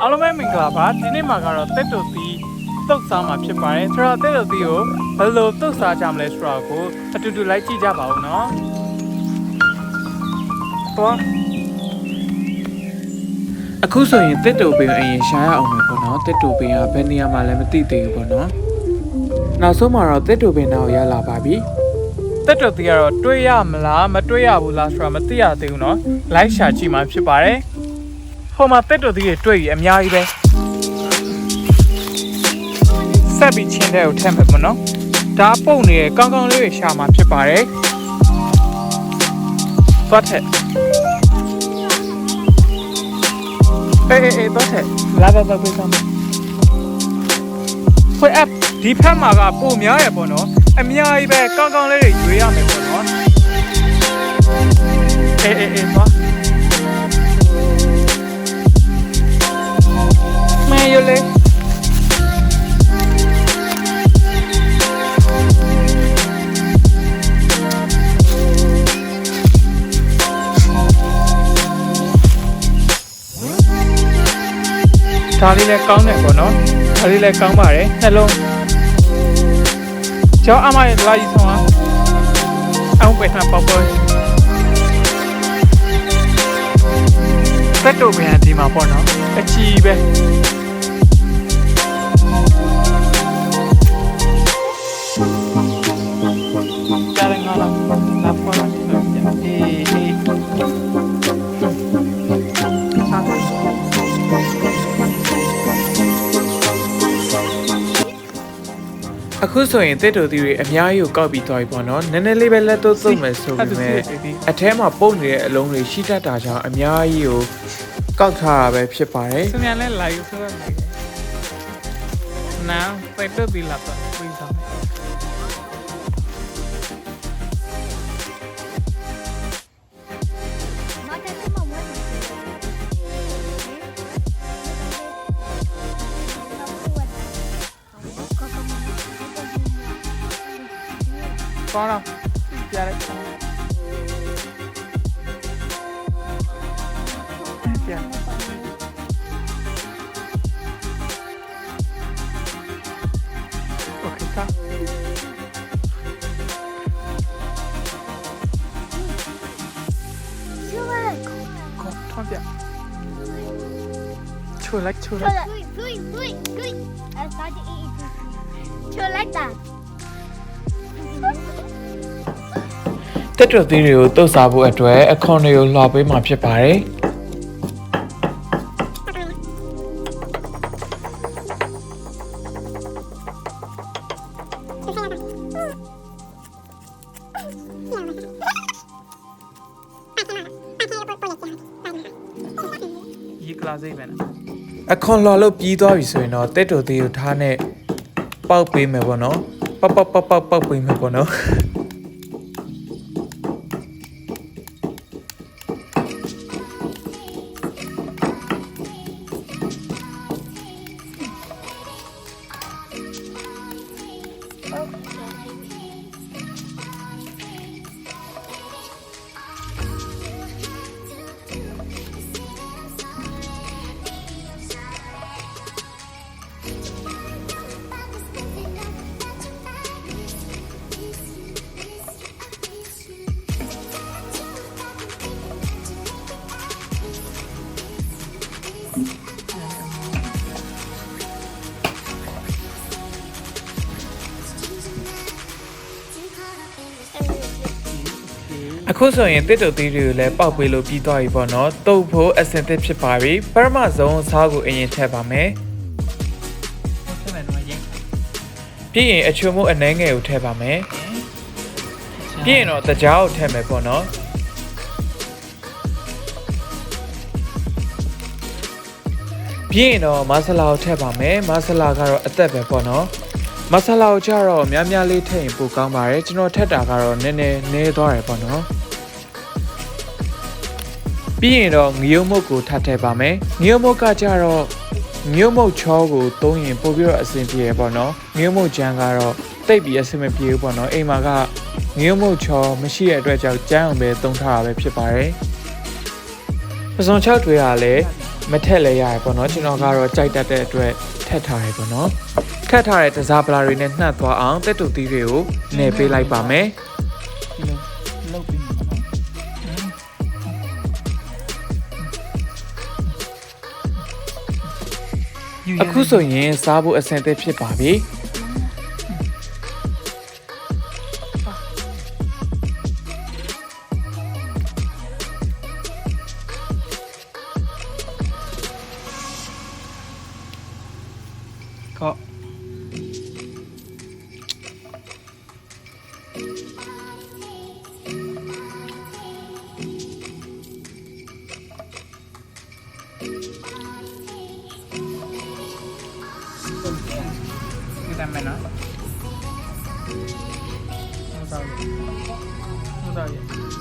အားလုံးပဲမင်္ဂလာပါဒီနေ့မှာကတော့တက်တူသီးတုတ်စားမှာဖြစ်ပါတယ်ဆိုတော့တက်တူသီးကိုဘယ်လိုတုတ်စားကြမလဲဆိုတော့ကိုအတူတူလိုက်ကြည့်ကြပါဦးနော်တော့အခုဆိုရင်တစ်တူပင်အရင်ရှာရအောင်မယ်ပေါ့နော်တစ်တူပင်ကဘယ်နေရာမှာလဲမသိသေးဘူးပေါ့နော်နောက်ဆုံးမှာတော့တစ်တူပင်တော့ရလာပါပြီတက်တူသီးကတော့တွေးရမလားမတွေးရဘူးလားဆိုတာမသိရသေးဘူးနော်လိုက်ရှာကြည့်မှာဖြစ်ပါတယ် ဟိုမှာတက်တူသီးတွေတွေ့ပြီးအများကြီးပဲဆက်ပြီးချင်းတဲ့ကိုထည့်မယ်ပေါ့နော်ဒါပုံနေရကောင်းကောင်းလေးတွေရှာမှာဖြစ်ပါတယ်သွားထက်အေးအေးအေးတော့တယ်လာတော့တော့ပြေးစမ်းမယ်ခွေအပ်ဒီဖက်မှာကပုံများရပေါ့နော်အများကြီးပဲကောင်းကောင်းလေးတွေရွေးရမယ်ပေါ့နော်အေးအေးအေးသွား လေဒါလေးလည်းကောင်းတယ်ပေါ့နော်ဒါလေးလည်းကောင်းပါတယ်နှလုံးကျောင်းအမရဲ့လာကြီးဆုံးအောင်အောင်ပဲထားပေါ့ပေါ့တက်တော့ပြန်ဒီမှာပေါ့နော်အချီပဲ အခုဆိုရင်တစ်တူသီးတွေအများကြီးကိုကောက်ပြီးသွားပြီပေါ့နော်နည်းနည်းလေးပဲလက်တော့သုံးမယ်ဆိုပေမဲ့အထဲမှာပုတ်နေတဲ့အလုံးတွေရှိတတ်တာကြောင့်အများကြီးကိုကောက်ထားတာပဲဖြစ်ပါတယ်စမြန်လဲလာယူဆိုရမယ်နာပဲတော့ဒီလာတော့ပြီးသား કોણ ત્યારે ઓકે કા Prends bien. Cholak, cholak. Cholak, cholak, cholak. Cholak, cholak. ထောင်းပြချိုလိုက်ချိုလိုက် like that. တစ်တူသီးတွေကိုတုတ်စားဖို့အတွက်အခွန်တွေကိုလှော်ပေးမှာဖြစ်ပါတယ်ရေကလာစိတ်ပဲနော်အခွန်လှော်လို့ပြီးသွားပြီဆိုရင်တော့တစ်တူသီးကိုထားနဲ့ပေါက်ပေးမယ်ပေါ့နော် ပေါက်ပေါက်ပေါက်ပေါက်ပေါက် အခုဆိုရင်တစ်တူသီးတွေကိုလည်းပေါက်ပေးလို့ပြီးသွားပြီပေါ့နော်တုတ်ဖို့အစင်သစ်ဖြစ်ပါပြီပရမဆုံးစားကိုအရင်ထည့်ပါမယ်ဟုတ်တယ်နော်ရင်ပြီးရင်အချုံမို့အနှဲငယ်ကိုထည့်ပါမယ်ပြီးရင်တော့တကြားကိုထည့်မယ်ပေါ့နော်ပြီးရင်တော့မဆလာကိုထည့်ပါမယ်မဆလာကတော့အသက်ပဲပေါ့နော်မဆလာကိုကြတော့များများလေးထည့်ရင်ပိုကောင်းပါတယ်ကျွန်တော်ထည့်တာကတော့နည်းနည်းနည်းသွားတယ်ပေါ့နော် ပြီးရင်တော့ငရုတ်မုတ်ကိုထပ်ထည့်ပါမယ်ငရုတ်မုတ်ကကြတော့ငရုတ်မုတ်ချောကိုသုံးရင်ပို့ပြီးတော့အဆင်ပြေရပေါ့နော်ငရုတ်မုတ်ကြမ်းကတော့တိတ်ပြီးအဆင်မပြေဘူးပေါ့နော်အိမ်မှာကငရုတ်မုတ်ချောမရှိတဲ့အတွက်ကြောင့်ကြမ်းအောင်ပဲသုံးထားတာပဲဖြစ်ပါတယ်ပစုံချောက်တွေဟာလည်းမထက်လဲရတယ်ပေါ့နော်ကျွန်တော်ကတော့ကြိုက်တတ်တဲ့အတွက်ထက်ထားရပေါ့နော်ထက်ထားတဲ့တစားပလာတွေနဲ့နှက်သွားအောင်တက်တူသီးတွေကိုနေပေးလိုက်ပါမယ် အခုဆိုရင်စားဖို့အဆင်သင့်ဖြစ်ပါပြီက Ini tempen apa? Enggak tahu ya. Enggak tahu ya.